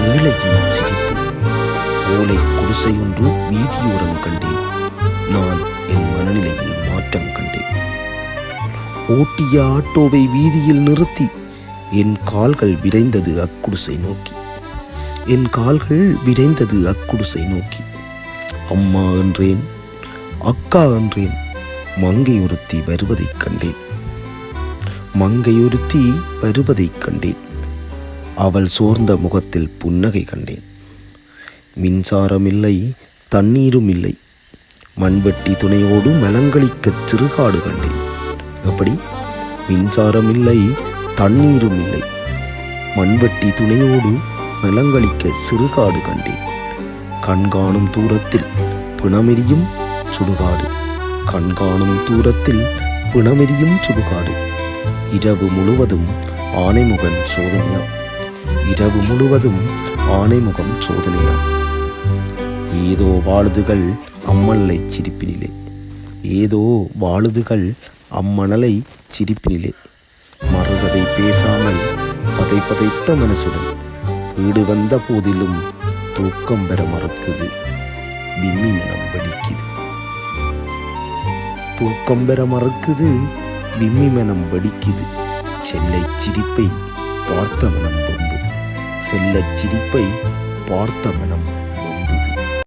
ஏழையின் சிரிப்பு ஓலை குடிசை ஒன்று வீதியோரம் கண்டேன். நான் என் மனநிலையில் மாற்றம் கண்டேன். ஓட்டிய ஆட்டோவை வீதியில் நிறுத்தி என் கால்கள் விரைந்தது அக்குடிசை நோக்கி. என் கால்கள் விரைந்தது அக்குடிசை நோக்கி. அம்மா என்றேன் அக்கா என்றேன் மங்கை ஒருத்தி வருவதைக் கண்டேன். மங்கை ஒருத்தி வருவதைக் கண்டேன். அவள் சோர்ந்த முகத்தில் புன்னகை கண்டேன். மின்சாரம் இல்லை தண்ணீரும் இல்லை மண்வெட்டி துணையோடு மலங்களிக்கச் சிறுகாடு கண்டேன். எப்படி மின்சாரம் இல்லை தண்ணீரும் இல்லை மண்வெட்டி துணையோடு மலங்களிக்க சிறுகாடு கண்டேன். கண்காணும் தூரத்தில் பிணமெரியும் சுடுகாடு. கண்காணும் தூரத்தில் பிணமெரியும் சுடுகாடு. இரவு முழுவதும் ஆனைமுகன் சோதனையாம். இரவு முழுவதும் ஆனைமுகம் சோதனையாம். ஏதோ வாழுதுகள் அம்மனலை சிரிப்பினிலே. ஏதோ வாழுதுகள் அம்மணலை சிரிப்பினிலே. மறுவதை பேசாமல் பதை பதைத்த மனசுடன் வீடு வந்த போதிலும் தூக்கம் பெற மறக்குது விம்மி மனம் வெடிக்குது. தூக்கம் பெற மறக்குது விம்மி மனம் வடிக்குது. செல்லை சிரிப்பை பார்த்த மனம் செல்லச் சிரிப்பை பார்த்த மனம்